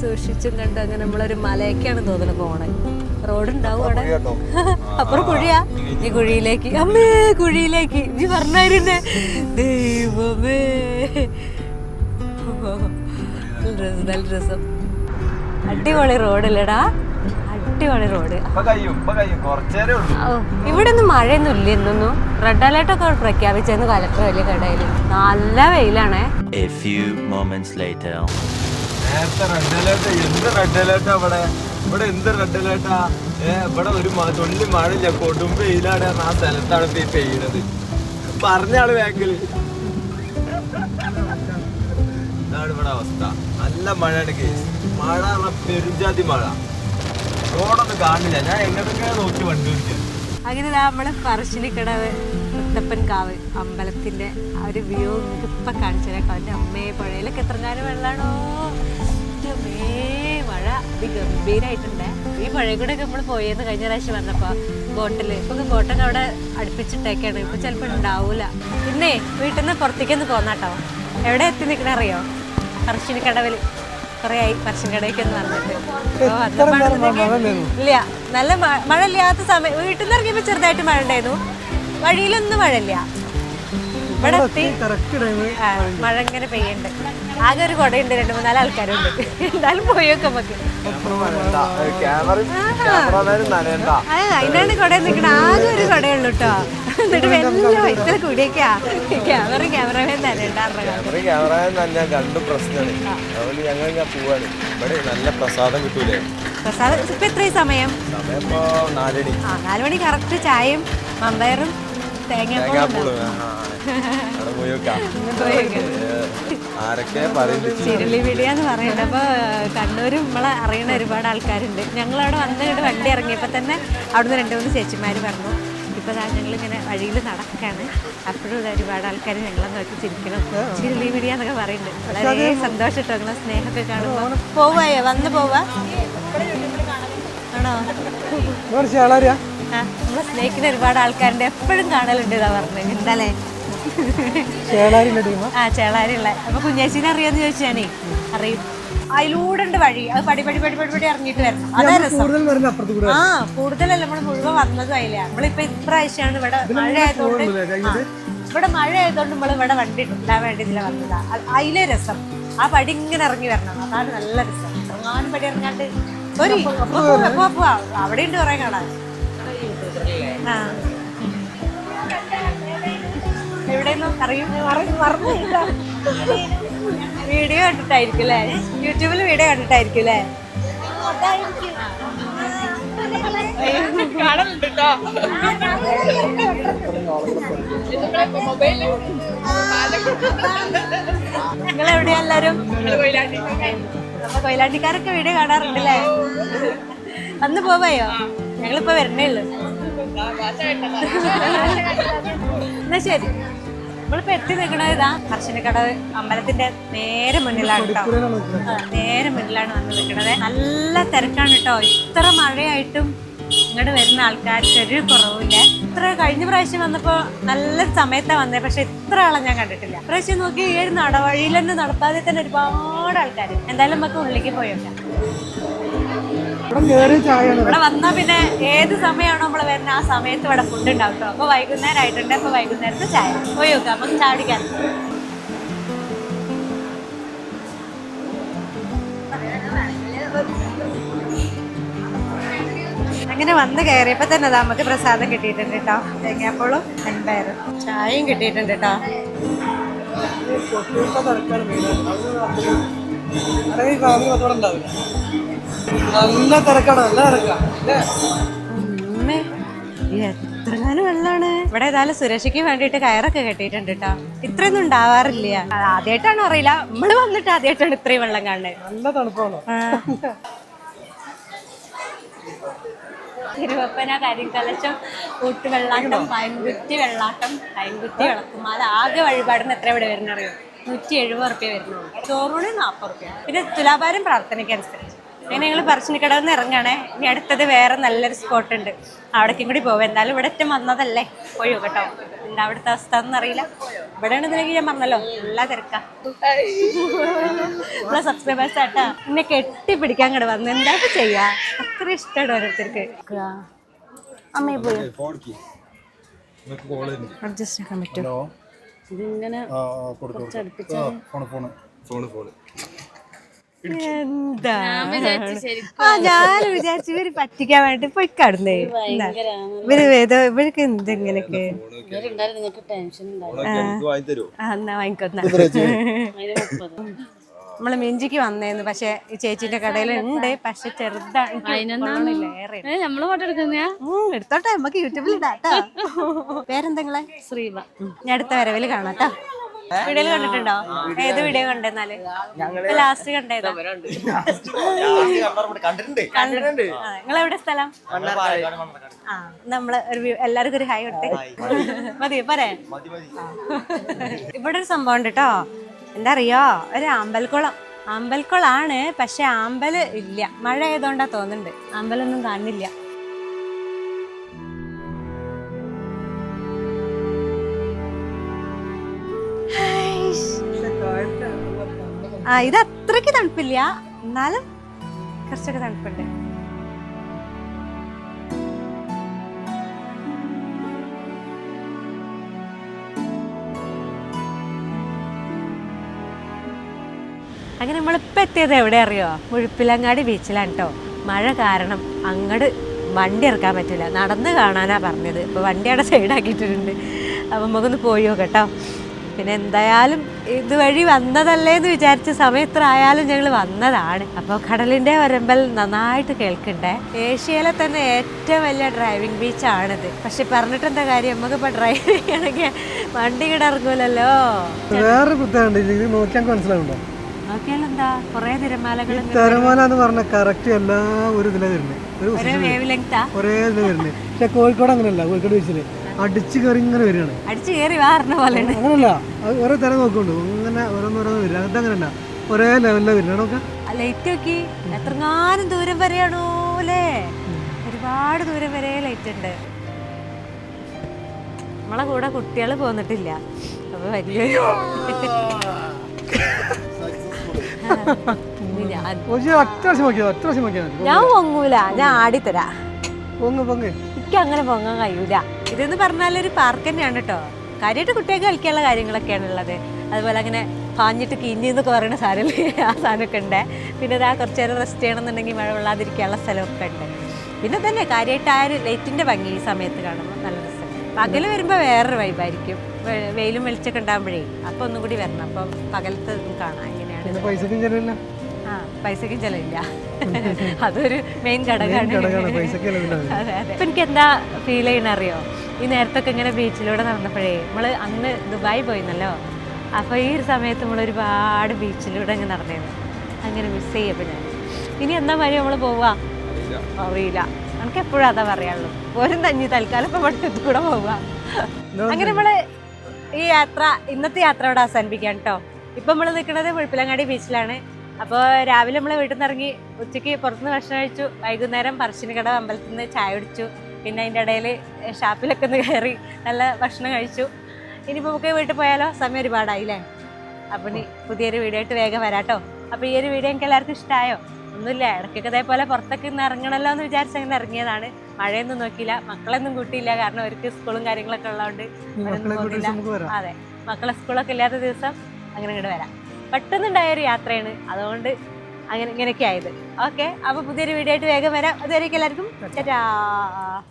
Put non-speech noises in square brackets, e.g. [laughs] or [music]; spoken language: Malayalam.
സൂക്ഷിച്ചും കണ്ട് അങ്ങനെ നമ്മളൊരു മലയൊക്കെയാണ് തോന്നുന്നത് പോണേ. റോഡ് ഉണ്ടാവും അവിടെ. [laughs] അപ്പുറം കുഴിയാ. ഈ കുഴിയിലേക്ക്. അമ്മേ കുഴിയിലേക്ക്. നീ പറഞ്ഞായിരുന്നേ. ദൈവമേ. നല്ല രസം നല്ല രസം. അടിപൊളി റോഡില്ലടാ. അടിപൊളി റോഡ്. ഇപ്പൊ കഴിയും ഇപ്പൊ കഴിയും. കുറച്ചേരേ ഉള്ളൂ. ഓ, ഇവിടെ ഒന്നും മഴയൊന്നും ഇല്ല ഇന്നൊന്നും. റെഡ് അലേർട്ട് ഒക്കെ പ്രഖ്യാപിച്ചെന്ന് കലക്ടർ വലിയ കടയിൽ നല്ല വെയിലാണേ. A few moments later. നേരത്തെ റെഡ് അലേർട്ട് എന്ത് റെഡ് അലേർട്ടാ ഇവിടെ? ഇവിടെ എന്ത് റെഡ് അലേർട്ടാ ഇവിടെ ഒരു തുള്ളി മഴയില്ല കൊടും വെയിലാണ് ആ സ്ഥലത്താണ് ഈ പെയ്യണത് പറഞ്ഞാൾ ബാക്കിൽ ഇതാണ് ഇവിടെ അവസ്ഥ. നല്ല മഴയാണ് കേസ് മഴ പെരുജാതി മഴ. റോഡൊന്നും കാണില്ല. ഞാൻ എങ്ങോട്ടൊക്കെ നോക്കി വണ്ടി ഓടിക്കാൻ അങ്ങനെ നമ്മൾ പറശ്ശിനിക്കടവ് മുത്തപ്പൻ കാവ് അമ്പലത്തിന്റെ ആ ഒരു വ്യൂ നിങ്ങൾക്ക് ഇപ്പൊ കാണിച്ചു തരാം അവന്റെ അമ്മയെ പുഴയിലൊക്കെ എത്രങ്ങാനും വെള്ളാണോ? മഴ അതിഗംഭീരായിട്ടുണ്ട്. ഈ പുഴയിൽ കൂടെ ഒക്കെ നമ്മൾ പോയെന്ന് കഴിഞ്ഞ പ്രാവശ്യം വന്നപ്പോ ബോട്ടിൽ. ഇപ്പൊ ബോട്ടൊക്കെ അവിടെ അടുപ്പിച്ചിട്ടേക്കാണ്. ഇപ്പൊ ചിലപ്പോ ഉണ്ടാവൂല. പിന്നെ വീട്ടിൽ നിന്ന് പുറത്തേക്കൊന്ന് പോന്നാട്ടോ. എവിടെ എത്തി നിൽക്കണ അറിയോ? പറശ്ശിനിക്കടവിൽ കുറേ ആയി പറശ്ശിനി ഓ, വന്നപ്പോഴത്തേക്ക് ഇല്ല. നല്ല മഴ ഇല്ലാത്ത സമയം. വീട്ടിൽ നിന്ന് ഇറങ്ങിയപ്പോ ചെറുതായിട്ട് മഴ ഉണ്ടായിരുന്നു. വഴിയിലൊന്നും മഴയില്ല. ഇവിടെ എത്തി. മഴ ഇങ്ങനെ പെയ്യണ്ട്. ആകെ ഒരു കുടയുണ്ട് രണ്ട് മൂന്നാൽ ആൾക്കാരുണ്ട്. എന്തായാലും പോയൊക്കെ നമുക്ക്. അതിനാണ് കുട നിൽക്കണ ആകെ ഒരു കുടയുള്ളൂ കേട്ടോ എന്നിട്ട് വെല്ലോ ഇത്ര കൂടിയൊക്കെയാ. ക്യാമറ ക്യാമറമാൻ തന്നെ ഉണ്ടാറുണ്ട് ക്യാമറ ക്യാമറ തന്നെ രണ്ടും പ്രശ്നമാണ്. അതുകൊണ്ട് ഞങ്ങൾ പോവാണ്. ഇവിടെ നല്ല പ്രസാദം കിട്ടൂലേ? പ്രസാദം. ഇപ്പൊ എത്രയും സമയം? ആ കറക്റ്റ് ചായയും മമ്പയറും തേങ്ങാപ്പൂളും ആരൊക്കെ പറയുന്നത് ചിരളി വീഡിയോ പറയുന്നത്. അപ്പോൾ കണ്ണൂർ നമ്മളെ അറിയുന്ന ഒരുപാട് ആൾക്കാരുണ്ട്. ഞങ്ങളവിടെ വന്നിട്ട് വണ്ടി ഇറങ്ങിയപ്പോൾ തന്നെ അവിടുന്ന് രണ്ട് മൂന്ന് ചേച്ചിമാർ പറഞ്ഞു ഇപ്പോൾ ഞങ്ങളിങ്ങനെ വഴിയിൽ നടക്കാണ്. അപ്പോഴും ഒരുപാട് ആൾക്കാർ ഞങ്ങളെ നോക്കി ചിരിക്കണം. ചിരളി വീഡിയോ എന്നൊക്കെ പറയുന്നുണ്ട്. വളരെ സന്തോഷം കേട്ടോ നിങ്ങളെ സ്നേഹമൊക്കെ കാണുമ്പോൾ പോവായോ? വന്ന് പോവാ? ആണോ? ആ നമ്മളെ സ്നേഹിക്കുന്ന ഒരുപാട് ആൾക്കാരുണ്ട്. എപ്പോഴും കാണലുണ്ട് ഇതാ പറഞ്ഞത് എന്താലേ? ആ ചേളാരിയുള്ള അപ്പൊ കുഞ്ഞേച്ചിനെ അറിയാന്ന് ചോദിച്ചു ഞാനേ. അറിയും. അതിലൂടെ ഉണ്ട് വഴി. അത് പടി പടി പടി പടി പടി ഇറങ്ങിയിട്ട് വരണം. അതാ രസം. ആ കൂടുതലല്ല നമ്മൾ മുഴുവൻ വന്നതും അതില. നമ്മളിപ്പോ ഇപ്രാവശ്യമാണ് ഇവിടെ മഴ ആയതുകൊണ്ട് ഇവിടെ മഴ ആയതുകൊണ്ട് നമ്മൾ ഇവിടെ വണ്ടി ഇടാൻ വേണ്ടി ഇതില വന്നതാ. അതിലെ രസം. ആ പടി ഇങ്ങനെ ഇറങ്ങി വരണം. അതാണ് നല്ല രസം. ഇറങ്ങാനും പടി ഇറങ്ങാണ്ട്. ഒരു അവിടെ ഉണ്ട് കുറെ കാണാൻ. ആ. അറിയും. വീഡിയോ കണ്ടിട്ടായിരിക്കും അല്ലേ? യൂട്യൂബിൽ വീഡിയോ കണ്ടിട്ടായിരിക്കും അല്ലേ? നിങ്ങൾ എവിടെയാ എല്ലാരും? നമ്മ കൊയിലാണ്ടിക്കാരൊക്കെ വീഡിയോ കാണാറുണ്ടല്ലേ അന്ന് പോവായോ? ഞങ്ങളിപ്പോ വരണേ ഉള്ളു. എന്നാ ശരി. നമ്മളിപ്പോ എത്തി നിൽക്കണത് ഇതാ കർശനക്കടവ് അമ്പലത്തിന്റെ നേരെ മുന്നിലാണ് കേട്ടോ നേരെ മുന്നിലാണ് വന്ന് നിൽക്കണത് നല്ല തിരക്കാണ് കേട്ടോ ഇത്ര മഴയായിട്ടും ഇങ്ങോട്ട് വരുന്ന ആൾക്കാർക്ക് ഒരു കുറവില്ല. ഇത്ര കഴിഞ്ഞ പ്രാവശ്യം വന്നപ്പോ നല്ല സമയത്താണ് വന്നത് പക്ഷെ ഇത്ര ആളെ ഞാൻ കണ്ടിട്ടില്ല. പ്രാവശ്യം നോക്കി ഈ ഒരു നടവഴിയിൽ തന്നെ നടപ്പാതെ തന്നെ ഒരുപാട് ആൾക്കാർ എന്തായാലും നമുക്ക് ഉള്ളിലേക്ക് പോയോക്കാം. ഇവിടെ വന്നാ പിന്നെ ഏത് സമയമാണോ നമ്മൾ വരുന്നത് ആ സമയത്ത് ഇവിടെ ഫുഡ് ഉണ്ടാവും കേട്ടോ അപ്പൊ വൈകുന്നേരം ആയിട്ടുണ്ട്. അപ്പൊ വൈകുന്നേരത്ത് ചായ. പോയി നോക്കാം. നമുക്ക് ചായ കുടിക്കാൻ അങ്ങനെ വന്ന് കയറിയപ്പോ തന്നെ നമുക്ക് പ്രസാദം കിട്ടിയിട്ടുണ്ട് കേട്ടോ തേങ്ങാപ്പോളും എന്തായാലും ചായയും കിട്ടിയിട്ടുണ്ട് കേട്ടോ നല്ല തിരക്കാണ് നല്ല തിരക്കാണ് എത്രങ്ങാനും വെള്ളാണ്? ഇവിടെ ഏതായാലും സുരക്ഷയ്ക്ക് വേണ്ടിയിട്ട് കയറൊക്കെ കെട്ടിയിട്ടുണ്ട് കേട്ടോ ഇത്രയൊന്നും ഉണ്ടാവാറില്ല. ആദ്യമായിട്ടാണോ അറിയില്ല. നമ്മൾ വന്നിട്ട് ആദ്യമായിട്ടാണ് ഇത്രയും വെള്ളം കാണുന്നത് നല്ല തണുപ്പാണ്. തിരുവപ്പന കരിങ്കലശം കൂട്ടുവെള്ളാട്ടം പൈൻകുറ്റി വെള്ളാട്ടം പൈൻകുറ്റി വിളക്കുമാല ആകെ വഴിപാടിന് എത്ര ഇവിടെ വരുന്നറിയോ? നൂറ്റി എഴുപത് റുപ്യ വരുന്നുള്ളൂ. ചോറൂണ് നാൽപ്പത് റുപ്യ പിന്നെ തുലാഭാരം പ്രാർത്ഥനയ്ക്ക് അനുസരിച്ച്. അങ്ങനെ ഞങ്ങൾ പറശ്ശിനിക്കടവിൽ നിന്ന് ഇറങ്ങണേ ഇനി അടുത്തത് വേറെ നല്ലൊരു സ്പോട്ട് ഉണ്ട്. അവിടേക്കും കൂടി പോവാം. എന്തായാലും ഇവിടെ ഒറ്റ വന്നതല്ലേ? പോയോ കേട്ടോ? എന്താ അവിടുത്തെ അവസ്ഥ എന്നറിയില്ല ഇവിടെ ആണെന്നുണ്ടെങ്കിൽ ഞാൻ പറഞ്ഞല്ലോ എല്ലാ തിരക്കാ. നമ്മളെ സബ്സ്ക്രൈബേഴ്സ് ആട്ടാ എന്നെ കെട്ടിപ്പിടിക്കാൻ കട വന്ന്. എന്താ ചെയ്യാ? അത്ര ഇഷ്ടമാണ് ഓരോരുത്തർക്ക്. അമ്മയെ പോയി. അഡ്ജസ്റ്റ് ആക്കാൻ പറ്റും ഇതിങ്ങനെ എന്താ? ആ ഞാൻ വിചാരിച്ചു ഇവർ പറ്റിക്കാൻ വേണ്ടി പോയി കടന്നേ. ഇവർ ഏതോ ഇവർക്ക് ആ, എന്നാ വാങ്ങിക്കൊന്ന നമ്മൾ മിഞ്ചിക്ക് വന്നേന്ന് പക്ഷെ ഈ ചേച്ചിന്റെ കടയിൽ ഉണ്ട് പക്ഷെ ഉം, എടുത്തോട്ടെ നമുക്ക് യൂട്യൂബിൽ ഇടാട്ടോ [laughs] പേരെന്തെങ്കിലും ശ്രീവ. ഞാൻ അടുത്ത വരവിൽ കാണാട്ടോ വീഡിയോയിൽ കണ്ടിട്ടുണ്ടോ? ഏത് വീഡിയോ കണ്ടെന്നാൽ? [laughs] ലാസ്റ്റ് കണ്ടേതാ കണ്ടിട്ടുണ്ട്. നിങ്ങൾ എവിടെ സ്ഥലം? ആ നമ്മൾ ഒരു എല്ലാവർക്കും ഒരു ഹായ് കൊടുത്തേ [laughs] മതി പോരെ. [laughs] ഇവിടെ ഒരു സംഭവം ഉണ്ട് കേട്ടോ എന്താ അറിയോ ഒരു അമ്പൽക്കുളം. അമ്പൽക്കുളാണ് പക്ഷെ ആമ്പൽ ഇല്ല. മഴ ആയതുകൊണ്ടാ തോന്നുന്നുണ്ട്. അമ്പലൊന്നും കാണുന്നില്ല. ആ ഇത് അത്രയ്ക്ക് തണുപ്പില്ല. എന്നാലും കുറച്ചൊക്കെ തണുപ്പുണ്ട്. അങ്ങനെ നമ്മളിപ്പോൾ എത്തിയത് എവിടെ അറിയോ? മുഴുപ്പിലങ്ങാടി ബീച്ചിലാണ് കേട്ടോ മഴ കാരണം അങ്ങോട്ട് വണ്ടി ഇറക്കാൻ പറ്റില്ല. നടന്ന് കാണാനാ പറഞ്ഞത്. ഇപ്പോൾ വണ്ടി അവിടെ സൈഡാക്കിയിട്ടുണ്ട് അപ്പം നമുക്കൊന്ന് പോയി നോക്കട്ടോ പിന്നെ എന്തായാലും ഇതുവഴി വന്നതല്ലേ എന്ന് വിചാരിച്ച സമയത്ര ആയാലും ഞങ്ങൾ വന്നതാണ്. അപ്പോൾ കടലിന്റെ വരമ്പൽ നന്നായിട്ട് കേൾക്കണ്ടേ? ഏഷ്യയിലെ തന്നെ ഏറ്റവും വലിയ ഡ്രൈവിംഗ് ബീച്ചാണിത് പക്ഷെ പറഞ്ഞിട്ട് എന്താ കാര്യം? ഇപ്പം ഡ്രൈവ് ചെയ്യണമെങ്കിൽ വണ്ടി കിടറങ്ങൂലല്ലോ ഇറങ്ങൂലല്ലോ. വേറെ പ്രത്യേകത ഇത് നോക്കിയാൽ മനസ്സിലാവുണ്ടോ നോക്കിയാൽ എന്താ കുറേ തിരമാലകൾ തിരമാല എന്ന് പറഞ്ഞ കറക്റ്റ് എല്ലാ ഒരു വരുന്നത് വേവ് ലെങ്താ ഒരേ ഇതിലാ വരുന്നത് പക്ഷെ കോഴിക്കോട് അങ്ങനെയല്ല. കോഴിക്കോട് ബീച്ചിൽ അടിച്ച് കയറി ഇങ്ങനെ വരികയാണ്. അടിച്ചു കയറി വാറിന പോലെ അങ്ങനല്ല. ഓരോ തരം നോക്കുന്നുണ്ട്. ഇങ്ങനെ ഓരോന്നോരോന്ന് വരിക. അത് അങ്ങനല്ല. ഒരേ ലെവലിലാണ് വരുന്നത് നോക്കാം. ലൈറ്റ് നോക്കി. എത്രങ്ങാനും ദൂരം വരെയാണോ അല്ലേ? ഒരുപാട് ദൂരം വരെ ലൈറ്റ് ഉണ്ട്. നമ്മളെ കൂടെ കുട്ടികൾ പോന്നിട്ടില്ല. അപ്പൊ വലിയ [laughs] ഞാൻ പൊങ്ങൂല. ഞാൻ ആടിത്തരാ. പൊങ്ങ് പൊങ്ങ്. എനിക്ക് അങ്ങനെ പൊങ്ങാൻ കഴിയൂല. ഇതെന്ന് പറഞ്ഞാൽ ഒരു പാർക്ക് തന്നെയാണ് കേട്ടോ കാര്യമായിട്ട് കുട്ടികൾക്ക് കളിക്കാനുള്ള കാര്യങ്ങളൊക്കെയാണ് ഉള്ളത്. അതുപോലെ അങ്ങനെ പാഞ്ഞിട്ട് കിഞ്ഞി എന്നൊക്കെ പറയുന്ന സാധനമില്ലേ ആ സാധനമൊക്കെ ഉണ്ട്. പിന്നെ ഇതാ കുറച്ച് നേരം റെസ്റ്റ് ചെയ്യണമെന്നുണ്ടെങ്കിൽ മഴ വെള്ളാതിരിക്കാനുള്ള സ്ഥലമൊക്കെ ഉണ്ട്. പിന്നെ തന്നെ കാര്യമായിട്ട് ആ ഒരു ലൈറ്റിന്റെ ഭംഗി ഈ സമയത്ത് കാണുമ്പോൾ നല്ല രസം. പകൽ വരുമ്പോൾ വേറൊരു വൈബായിരിക്കും വെയിലും വെളിച്ചൊക്കെ ഉണ്ടാകുമ്പോഴേ അപ്പോൾ ഒന്നും കൂടി വരണം. അപ്പം പകലത്ത് കാണാം. എങ്ങനെയാണ് പിന്നെ പൈസക്കും ചെലവില്ല [laughs] ആ പൈസക്കും ചെലവില്ല. [laughs] അതൊരു മെയിൻ ഘടകമാണ്. ഇപ്പൊ എനിക്ക് എന്താ ഫീൽ ചെയ്യണ അറിയോ ഈ നേരത്തൊക്കെ ഇങ്ങനെ ബീച്ചിലൂടെ നടന്നപ്പോഴേ നമ്മൾ അന്ന് ദുബായി പോയിന്നല്ലോ അപ്പൊ ഈ ഒരു സമയത്ത് നമ്മൾ ഒരുപാട് ബീച്ചിലൂടെ അങ്ങ് നടന്നിരുന്നു. അങ്ങനെ മിസ് ചെയ്യപ്പോ ഞാൻ. ഇനി എന്താ വഴി നമ്മൾ പോവാ? അറിയില്ല. നമുക്ക് എപ്പോഴും അതാ പറയാനുള്ളൂ. ഒരു തഞ്ഞി തൽക്കാലം ഇപ്പൊ ഇവിടെ കൂടെ പോവാ. അങ്ങനെ നമ്മൾ ഈ യാത്ര ഇന്നത്തെ യാത്ര ഇവിടെ അവസാനിപ്പിക്കാം കേട്ടോ. ഇപ്പൊ നമ്മൾ നിൽക്കുന്നത് വെളുപ്പിലങ്ങാടി ബീച്ചിലാണ് അപ്പോൾ രാവിലെ നമ്മൾ വീട്ടിൽ നിന്ന് ഇറങ്ങി ഉച്ചയ്ക്ക് പുറത്തുനിന്ന് ഭക്ഷണം കഴിച്ചു. വൈകുന്നേരം പറശ്ശിനിക്കട അമ്പലത്തിൽ നിന്ന് ചായ കുടിച്ചു. പിന്നെ അതിന്റെ ഇടയിൽ ഷാപ്പിലൊക്കെ ഒന്ന് കയറി നല്ല ഭക്ഷണം കഴിച്ചു. ഇനിയിപ്പോൾ നമുക്ക് വീട്ടിൽ പോയാലോ? സമയം ഒരുപാടായില്ലേ? അപ്പം ഇനി പുതിയൊരു വീഡിയോ ആയിട്ട് വേഗം വരാട്ടോ. അപ്പോൾ ഈ ഒരു വീഡിയോ എനിക്ക് എല്ലാവർക്കും ഇഷ്ടമായോ ഒന്നുമില്ല. ഇടയ്ക്കൊക്കെ ഇതേപോലെ പുറത്തൊക്കെ ഇന്ന് ഇറങ്ങണമല്ലോ എന്ന് വിചാരിച്ച് അങ്ങനെ ഇറങ്ങിയതാണ്. മഴയൊന്നും നോക്കിയില്ല. മക്കളൊന്നും കൂട്ടിയില്ല. കാരണം അവർക്ക് സ്കൂളും കാര്യങ്ങളൊക്കെ ഉള്ളതുകൊണ്ട് അതെ. മക്കളെ സ്കൂളൊക്കെ ഇല്ലാത്ത ദിവസം അങ്ങനെ ഇങ്ങോട്ട് വരാം. പെട്ടെന്നുണ്ടായ ഒരു യാത്രയാണ്. അതുകൊണ്ട് അങ്ങനെ ഇങ്ങനെയൊക്കെ ആയത് ഓക്കെ അപ്പോൾ പുതിയൊരു വീഡിയോ ആയിട്ട് വേഗം വരാം. അതുവരേക്കും എല്ലാവർക്കും.